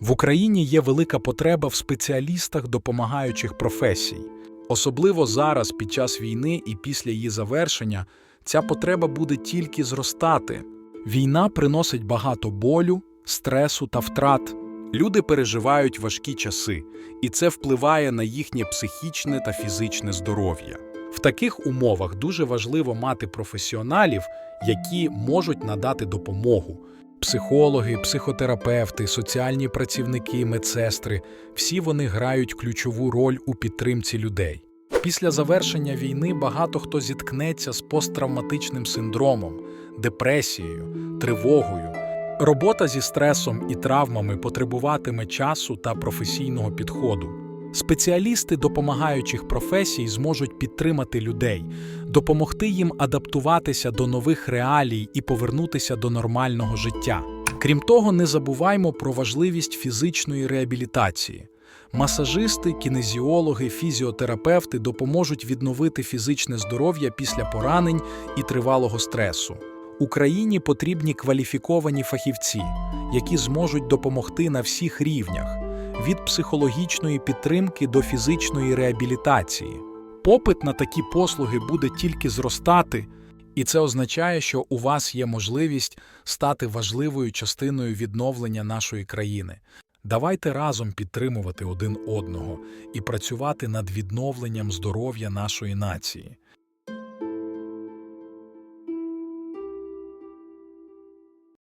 В Україні є велика потреба в спеціалістах допомагаючих професій. Особливо зараз, під час війни і після її завершення, ця потреба буде тільки зростати. Війна приносить багато болю, стресу та втрат. Люди переживають важкі часи, і це впливає на їхнє психічне та фізичне здоров'я. В таких умовах дуже важливо мати професіоналів, які можуть надати допомогу. Психологи, психотерапевти, соціальні працівники, медсестри всі вони грають ключову роль у підтримці людей. Після завершення війни багато хто зіткнеться з посттравматичним синдромом, депресією, тривогою. Робота зі стресом і травмами потребуватиме часу та професійного підходу. Спеціалісти допомагаючих професій зможуть підтримати людей, допомогти їм адаптуватися до нових реалій і повернутися до нормального життя. Крім того, не забуваймо про важливість фізичної реабілітації. Масажисти, кінезіологи, фізіотерапевти допоможуть відновити фізичне здоров'я після поранень і тривалого стресу. Україні потрібні кваліфіковані фахівці, які зможуть допомогти на всіх рівнях від психологічної підтримки до фізичної реабілітації. Попит на такі послуги буде тільки зростати, і це означає, що у вас є можливість стати важливою частиною відновлення нашої країни. Давайте разом підтримувати один одного і працювати над відновленням здоров'я нашої нації.